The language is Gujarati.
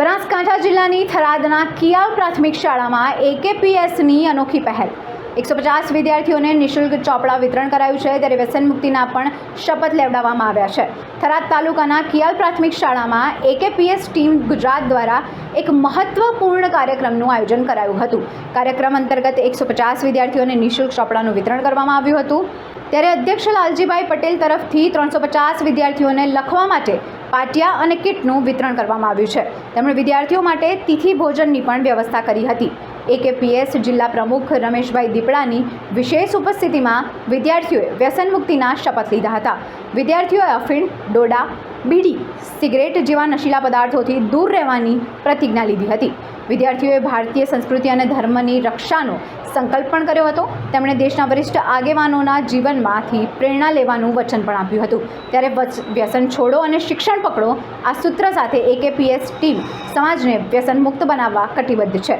બનાસકાંઠા જિલ્લાની થરાદના કિયાવ પ્રાથમિક શાળામાં એકેપીએસની અનોખી પહેલ. એકસો પચાસ વિદ્યાર્થીઓને નિઃશુલ્ક ચોપડા વિતરણ કરાયું છે, ત્યારે વ્યસન મુક્તિના પણ શપથ લેવડાવવામાં આવ્યા છે. થરાદ તાલુકાના કિયાલ પ્રાથમિક શાળામાં એકેપીએસ ટીમ ગુજરાત દ્વારા એક મહત્વપૂર્ણ કાર્યક્રમનું આયોજન કરાયું હતું. કાર્યક્રમ અંતર્ગત એકસો પચાસ વિદ્યાર્થીઓને નિઃશુલ્ક ચોપડાનું વિતરણ કરવામાં આવ્યું હતું. ત્યારે અધ્યક્ષ લાલજીભાઈ પટેલ તરફથી ત્રણસો પચાસ વિદ્યાર્થીઓને લખવા માટે પાટિયા અને કિટનું વિતરણ કરવામાં આવ્યું છે. તેમણે વિદ્યાર્થીઓ માટે તિથિ ભોજનની પણ વ્યવસ્થા કરી હતી. એકેપીએસ જિલ્લા પ્રમુખ રમેશભાઈ દીપડાની વિશેષ ઉપસ્થિતિમાં વિદ્યાર્થીઓએ વ્યસન મુક્તિના શપથ લીધા હતા. વિદ્યાર્થીઓએ અફીણ, ડોડા બીડી, સિગરેટ જેવા નશીલા પદાર્થોથી દૂર રહેવાની પ્રતિજ્ઞા લીધી હતી. વિદ્યાર્થીઓએ ભારતીય સંસ્કૃતિ અને ધર્મની રક્ષાનો સંકલ્પ પણ કર્યો હતો. તેમણે દેશના વરિષ્ઠ આગેવાનોના જીવનમાંથી પ્રેરણા લેવાનું વચન પણ આપ્યું હતું. ત્યારે વ્યસન છોડો અને શિક્ષણ પકડો આ સૂત્ર સાથે એકેપીએસ ટીમ સમાજને વ્યસન મુક્ત બનાવવા કટિબદ્ધ છે.